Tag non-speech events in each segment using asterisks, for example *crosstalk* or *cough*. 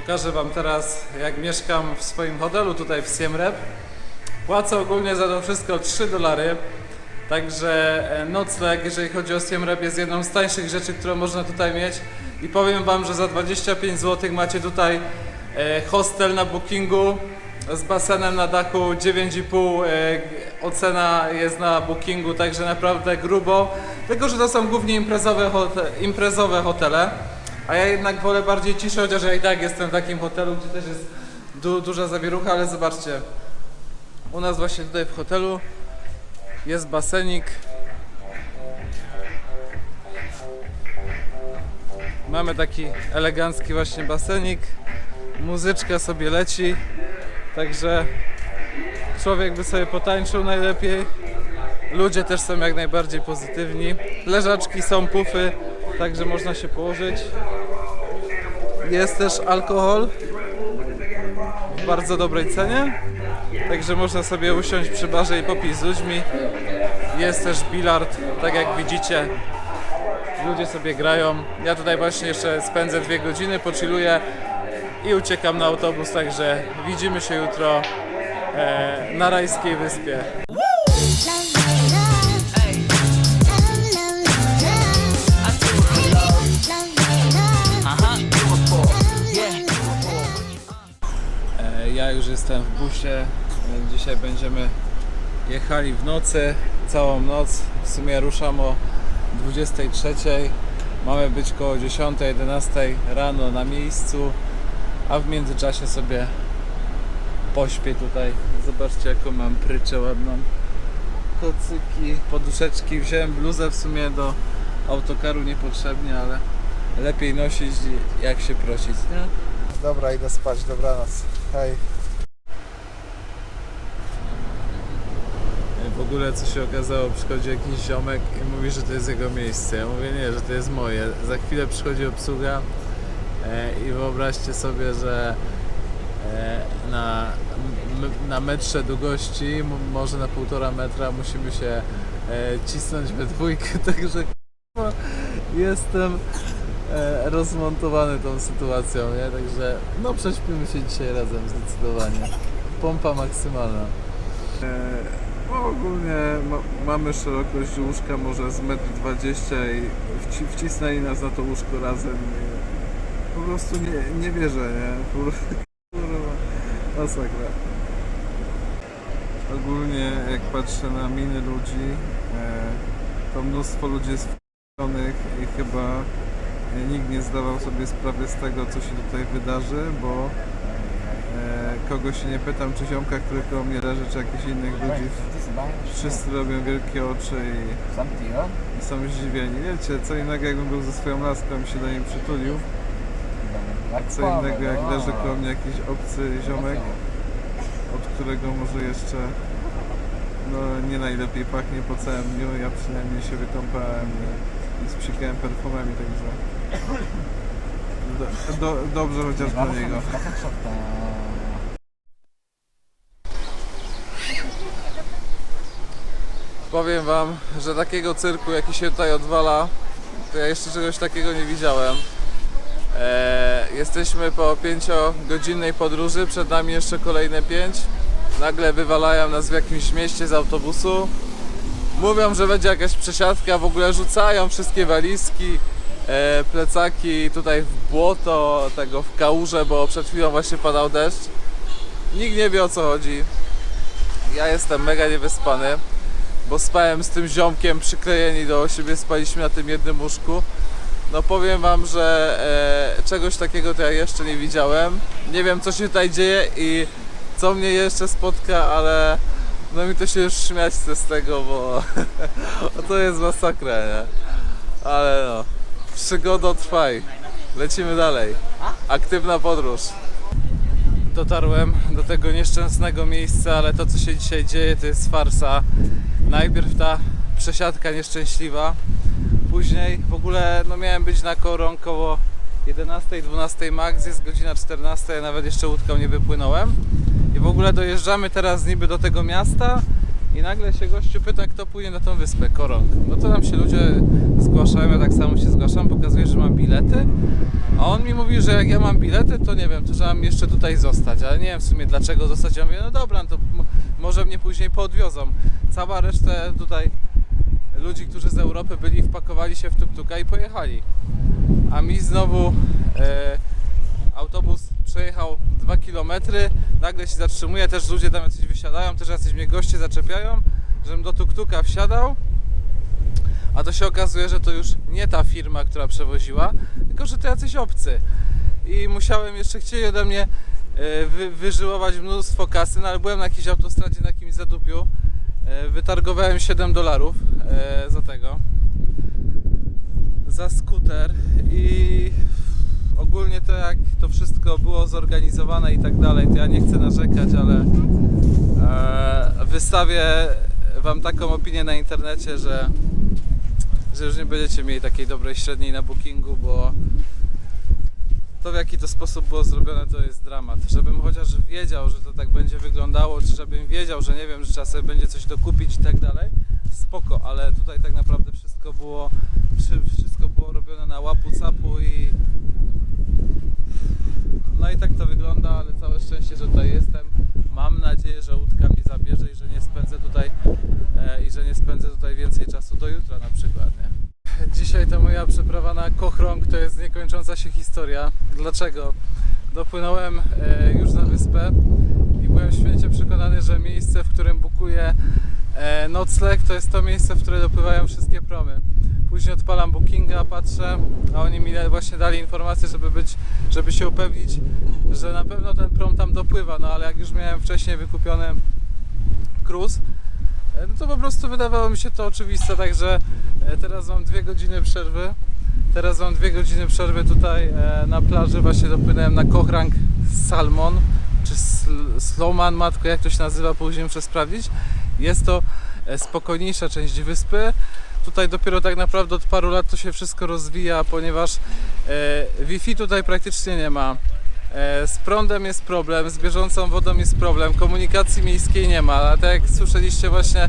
Pokażę Wam teraz, jak mieszkam w swoim hotelu tutaj w Siem. Płacę ogólnie za to wszystko 3 dolary. Także e, nocleg, jeżeli chodzi o Siem jest jedną z tańszych rzeczy, którą można tutaj mieć. I powiem Wam, że za 25 zł macie tutaj e, hostel na bookingu z basenem na dachu 9,5 e, ocena jest na bookingu, także naprawdę grubo. Tylko, że to są głównie imprezowe, imprezowe hotele. A ja jednak wolę bardziej ciszę, chociaż ja i tak jestem w takim hotelu, gdzie też jest du duża zawierucha, ale zobaczcie. U nas właśnie tutaj w hotelu jest basenik. Mamy taki elegancki właśnie basenik. Muzyczka sobie leci. Także człowiek by sobie potańczył najlepiej. Ludzie też są jak najbardziej pozytywni. Leżaczki są, pufy, także można się położyć. Jest też alkohol w bardzo dobrej cenie. Także można sobie usiąść przy barze i popić z ludźmi. Jest też bilard, tak jak widzicie. Ludzie sobie grają. Ja tutaj właśnie jeszcze spędzę dwie godziny, pochilluję i uciekam na autobus, także widzimy się jutro e, na Rajskiej Wyspie. Jestem w busie. Dzisiaj będziemy jechali w nocy, całą noc. W sumie ruszam o 23. Mamy być koło 10-11 rano na miejscu, a w międzyczasie sobie pośpię tutaj. Zobaczcie jaką mam pryczę ładną. Kocyki, poduszeczki. Wziąłem bluzę w sumie do autokaru niepotrzebnie, ale lepiej nosić jak się prosić, nie? Dobra, idę spać, dobranoc. Hej. W ogóle co się okazało, przychodzi jakiś ziomek i mówi, że to jest jego miejsce. Ja mówię nie, że to jest moje. Za chwilę przychodzi obsługa e, i wyobraźcie sobie, że e, na, na metrze długości, może na półtora metra musimy się e, cisnąć we dwójkę, *laughs* także jestem rozmontowany tą sytuacją, nie? Także no prześpimy się dzisiaj razem zdecydowanie. Pompa maksymalna. Ogólnie ma, mamy szerokość łóżka może z 1,20 m i wci, wcisnęli nas na to łóżko razem. Po prostu nie, nie wierzę, nie? Kur- *laughs* Kurwa, masakra. Ogólnie jak patrzę na miny ludzi, e, to mnóstwo ludzi jest wkurzonych i chyba e, nikt nie zdawał sobie sprawy z tego, co się tutaj wydarzy, bo kogo się nie pytam, czy ziomka, który koło mnie leży, czy jakichś innych ludzi, wszyscy robią wielkie oczy i, i są zdziwieni. Wiecie, co innego jakbym był ze swoją laską i się do niej przytulił, co innego jak leży koło mnie jakiś obcy ziomek, od którego może jeszcze no, nie najlepiej pachnie po całym dniu. Ja przynajmniej się wykąpałem i, spsikałem perfumami, także do, do, dobrze chociaż dla niego. Powiem wam, że takiego cyrku jaki się tutaj odwala, to ja jeszcze czegoś takiego nie widziałem. Eee, jesteśmy po 5-godzinnej podróży, przed nami jeszcze kolejne 5. Nagle wywalają nas w jakimś mieście z autobusu. Mówią, że będzie jakaś przesiadka, w ogóle rzucają wszystkie walizki, plecaki tutaj w błoto, tego w kałuże, bo przed chwilą właśnie padał deszcz. Nikt nie wie o co chodzi. Ja jestem mega niewyspany bo spałem z tym ziomkiem przyklejeni do siebie, spaliśmy na tym jednym łóżku. No powiem wam, że e, czegoś takiego to ja jeszcze nie widziałem. Nie wiem co się tutaj dzieje i co mnie jeszcze spotka, ale no mi to się już śmiać chce z tego, bo *laughs* to jest masakra, nie? Ale no, przygoda trwaj. Lecimy dalej. Aktywna podróż. Dotarłem do tego nieszczęsnego miejsca, ale to co się dzisiaj dzieje to jest farsa. Najpierw ta przesiadka nieszczęśliwa, później w ogóle no miałem być na koron koło 11-12 max, jest godzina 14, ja nawet jeszcze łódką nie wypłynąłem. I w ogóle dojeżdżamy teraz niby do tego miasta I nagle się gościu pyta, kto pójdzie na tą wyspę, Korong. No to tam się ludzie zgłaszają, ja tak samo się zgłaszam, pokazuję, że mam bilety. A on mi mówi, że jak ja mam bilety, to nie wiem, to że mam jeszcze tutaj zostać. Ale nie wiem w sumie dlaczego zostać. Ja mówię, no dobra, no to może mnie później podwiozą. Cała reszta tutaj ludzi, którzy z Europy byli, wpakowali się w tuk-tuka i pojechali. A mi znowu e, autobus przejechał 2 km, nagle się zatrzymuje, też ludzie tam jacyś wysiadają, też jacyś mnie goście zaczepiają, żebym do tuk-tuka wsiadał. A to się okazuje, że to już nie ta firma, która przewoziła, tylko że to jacyś obcy. I musiałem jeszcze chcieli ode mnie e, wy, wyżyłować mnóstwo kasy, no ale byłem na jakiejś autostradzie, na jakimś zadupiu. E, Wytargowałem 7 dolarów e, za tego. Za skuter i ogólnie to jak to wszystko było zorganizowane i tak dalej, to ja nie chcę narzekać, ale e, wystawię wam taką opinię na internecie, że, że już nie będziecie mieli takiej dobrej średniej na bookingu, bo to w jaki to sposób było zrobione to jest dramat. Żebym chociaż wiedział, że to tak będzie wyglądało, czy żebym wiedział, że nie wiem, że sobie będzie coś dokupić i tak dalej, spoko, ale tutaj tak naprawdę wszystko było wszy- wszystko było robione na łapu capu i no i tak to wygląda, ale całe szczęście, że tutaj jestem. Mam nadzieję, że łódka mnie zabierze i że nie spędzę tutaj e, i że nie spędzę tutaj więcej czasu do jutra na przykład, nie? Dzisiaj ta moja przeprawa na Kochrąg to jest niekończąca się historia. Dlaczego? Dopłynąłem e, już na wyspę i byłem święcie przekonany, że miejsce, w którym bukuję e, nocleg, to jest to miejsce, w które dopływają wszystkie promy. Później odpalam bookinga, patrzę, a oni mi właśnie dali informację, żeby być, żeby się upewnić, że na pewno ten prom tam dopływa, no ale jak już miałem wcześniej wykupiony cruise, e, no to po prostu wydawało mi się to oczywiste, także e, teraz mam dwie godziny przerwy. Teraz mam dwie godziny przerwy tutaj e, na plaży, właśnie dopłynąłem na Kochrang Salmon, czy Sl- Sloman, matko, jak to się nazywa, później muszę sprawdzić. Jest to spokojniejsza część wyspy. Tutaj dopiero tak naprawdę od paru lat to się wszystko rozwija, ponieważ e, Wi-Fi tutaj praktycznie nie ma. E, Z prądem jest problem, z bieżącą wodą jest problem, komunikacji miejskiej nie ma. A tak jak słyszeliście właśnie,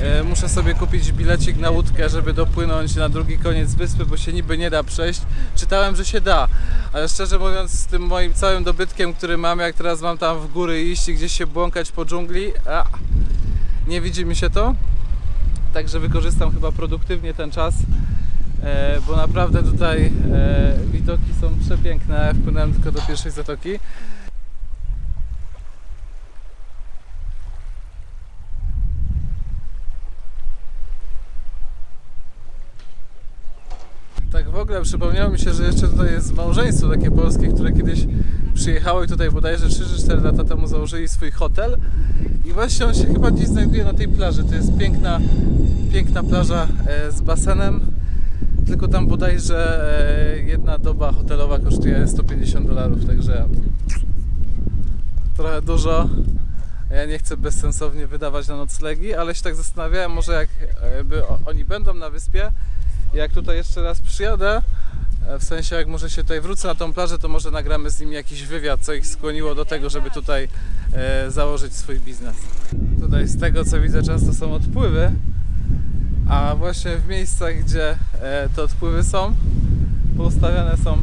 e, muszę sobie kupić bilecik na łódkę, żeby dopłynąć na drugi koniec wyspy, bo się niby nie da przejść. Czytałem, że się da, ale szczerze mówiąc z tym moim całym dobytkiem, który mam, jak teraz mam tam w góry iść i gdzieś się błąkać po dżungli, a, nie widzi mi się to. Także wykorzystam chyba produktywnie ten czas, e, bo naprawdę tutaj e, widoki są przepiękne. Wpłynąłem tylko do pierwszej zatoki. Tak w ogóle przypomniało mi się, że jeszcze tutaj jest małżeństwo takie polskie, które kiedyś przyjechało i tutaj bodajże 3 czy 4 lata temu założyli swój hotel. I właśnie on się chyba dziś znajduje na tej plaży. To jest piękna, piękna plaża e, z basenem. Tylko tam bodajże e, jedna doba hotelowa kosztuje 150 dolarów, także trochę dużo. Ja nie chcę bezsensownie wydawać na noclegi, ale się tak zastanawiałem, może jak e, oni będą na wyspie, jak tutaj jeszcze raz przyjadę, w sensie jak może się tutaj wrócę na tą plażę, to może nagramy z nimi jakiś wywiad, co ich skłoniło do tego, żeby tutaj e, założyć swój biznes. Tutaj z tego co widzę często są odpływy, a właśnie w miejscach, gdzie e, te odpływy są, poustawiane są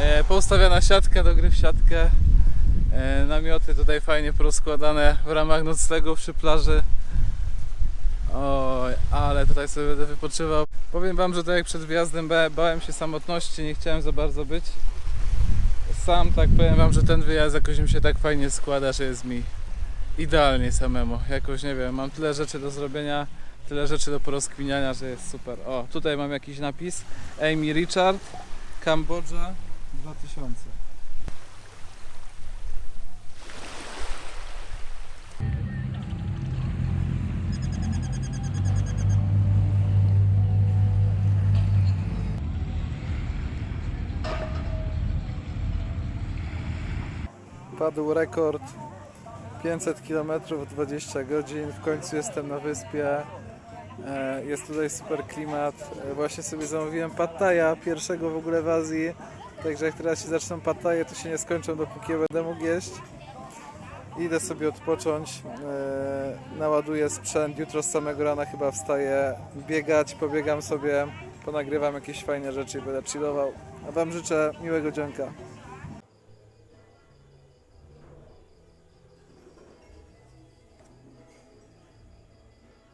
e, poustawiana siatka do gry w siatkę, e, namioty tutaj fajnie porozkładane w ramach noclegu przy plaży. Oj, ale tutaj sobie będę wypoczywał. Powiem Wam, że tak jak przed wyjazdem ba- bałem się samotności, nie chciałem za bardzo być. Sam tak powiem Wam, że ten wyjazd jakoś mi się tak fajnie składa, że jest mi idealnie samemu. Jakoś nie wiem, mam tyle rzeczy do zrobienia, tyle rzeczy do porozkminiania, że jest super. O, tutaj mam jakiś napis. Amy Richard, Kambodża 2000. Padł rekord 500 km w 20 godzin. W końcu jestem na wyspie. E, Jest tutaj super klimat. E, Właśnie sobie zamówiłem pattaja, pierwszego w ogóle w Azji. Także jak teraz się zaczną pattaje, to się nie skończą, dopóki je będę mógł jeść. Idę sobie odpocząć, e, naładuję sprzęt, jutro z samego rana chyba wstaję biegać, pobiegam sobie, ponagrywam jakieś fajne rzeczy i będę chillował. A Wam życzę miłego dzionka.